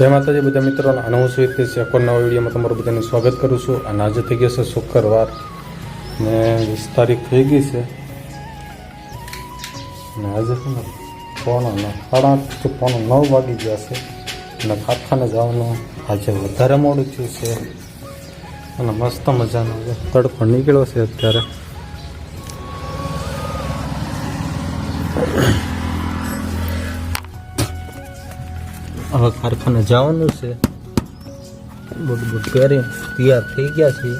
જય માતાજી બધા મિત્રોને અને હું છું હિતેશ નવા વિડીયોમાં તમારું બધાનું સ્વાગત કરું છું. અને આજે થઈ ગયો છે શુક્રવાર ને વીસ તારીખ થઈ ગઈ છે. અને આજે છે ને પોણા સાડા આઠથી પોણા નવ વાગી ગયા છે. અને કારખાને જવાનું આજે વધારે મોડું થયું છે. અને મસ્ત મજાનો તડપણ નીકળ્યો છે અત્યારે. હવે કારખાને જવાનું છે. બુટ બુટ પહેરી તૈયાર થઈ ગયા છીએ.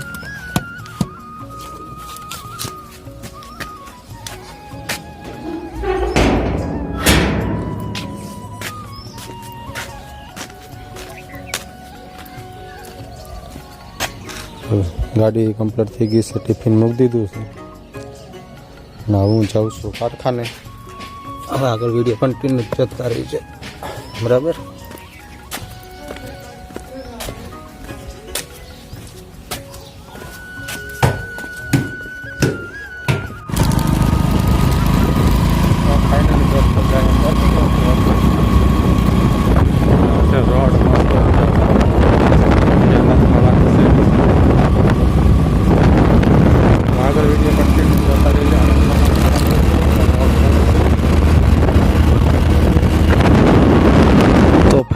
ગાડી કમ્પ્લીટ થઈ ગઈ છે ટિફિન મૂકી દીધું છે. ના હું જાઉં છું કારખાને. હવે આગળ વીડિયો કન્ટિન્યુ જતા રહી છે બરાબર?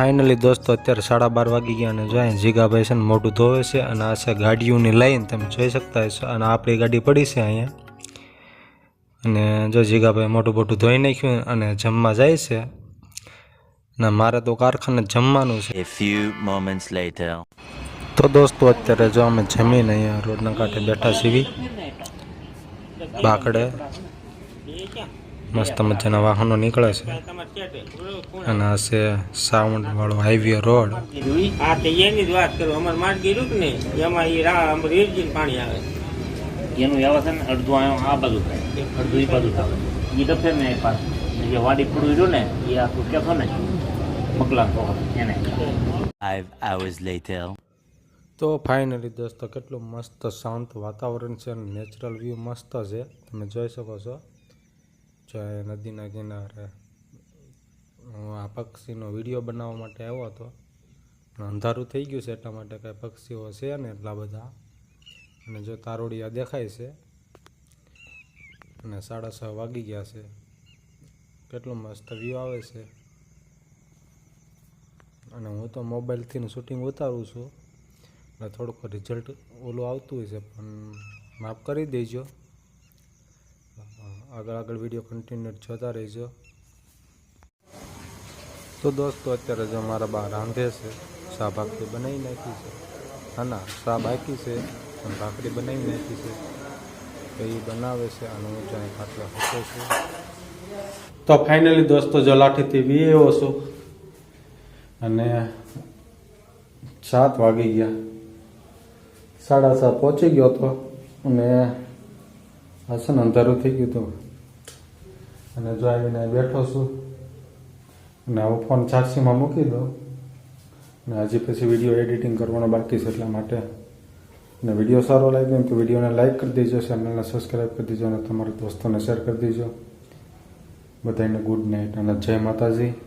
ફાઇનલી દોસ્તો અત્યારે સાડા બાર વાગી ગયા અને જોઈએ જીગાભાઈ છે ને મોઢું ધોવે છે અને આ છે ગાડીઓની લાઈન તમે જોઈ શકતા હશો. અને આપણી ગાડી પડી છે અહીંયા. અને જો જીગાભાઈ મોટું મોટું ધોઈ નાખ્યું અને જમવા જાય છે. અને મારે તો કારખાને જમવાનું છે. Few moments later. તો દોસ્તો અત્યારે જો અમે જમીને અહીંયા રોડના કાંઠે બેઠા સીવી બાકડે. મસ્ત મજાના વાહનો નીકળે છે. અને આ છે સાઉન્ડ વાળો હાઈવે રોડ આ તો એની જ વાત કરું. અમારે માર્ગ ગીરું કે ને એમાં એ રા અમારે રેલજી પાણી આવે. એનું એવા છે ને અડધું આયો આ બાજુ થાય. અડધું એ બાજુ થાય. એ ડફે ને એ પાસ જે વાડી પડું રહ્યું ને એ આખું કહેતો ને મકલા તો એને. Five hours later. તો ફાઇનલી દોસ્તો કેટલું મસ્ત શાંત વાતાવરણ છે અને નેચરલ વ્યૂ મસ્ત છે. તમે જોઈ શકો છો. જો નદીના કિનારે હું આ પક્ષીનો વીડિયો બનાવવા માટે આવ્યો હતો. અંધારું થઈ ગયું છે એટલા માટે કાંઈ પક્ષીઓ છે ને એટલા બધા. અને જો તારોડિયા દેખાય છે અને સાડા છ વાગી ગયા છે. કેટલું મસ્ત વ્યૂ આવે છે. અને હું તો મોબાઈલથી શૂટિંગ ઉતારું છું. એટલે થોડુંક રિઝલ્ટ ઓલું આવતું હોય છે, પણ માફ કરી દેજો. આગળ આગળ વીડિયો કન્ટિન્યુ જોતા રહેજો. તો દોસ્તો, અત્યારે જો મારા બા રાંધે છે, શા ભાખરી બનાવી નાખી છે? હા ના, શા બાકી છે? પણ ભાખરી બનાવી નાખી છે. એ બનાવે છે અને હું જ્યાં ખાટલા હતો છું. તો ફાઇનલી દોસ્તો જો લાઠીથી વી એવો છું. અને સાત વાગી ગયા. સાડા સાત પહોંચી ગયો હતો અને આ ને અંધારું થઈ ગયું હતું. અને જો આવીને બેઠો છું, અને હવે ફોન ચાર્જિંગમાં મૂકી દો અને હજી પછી વીડિયો એડિટિંગ કરવાનો બાકી છે એટલા માટે. અને વીડિયો સારો લાગ્યો તો વિડીયોને લાઈક કરી દેજો ચેનલને સબસ્ક્રાઈબ કરી દેજો, અને તમારા દોસ્તોને શેર કરી દેજો. બધાને ગુડ નાઇટ અને જય માતાજી.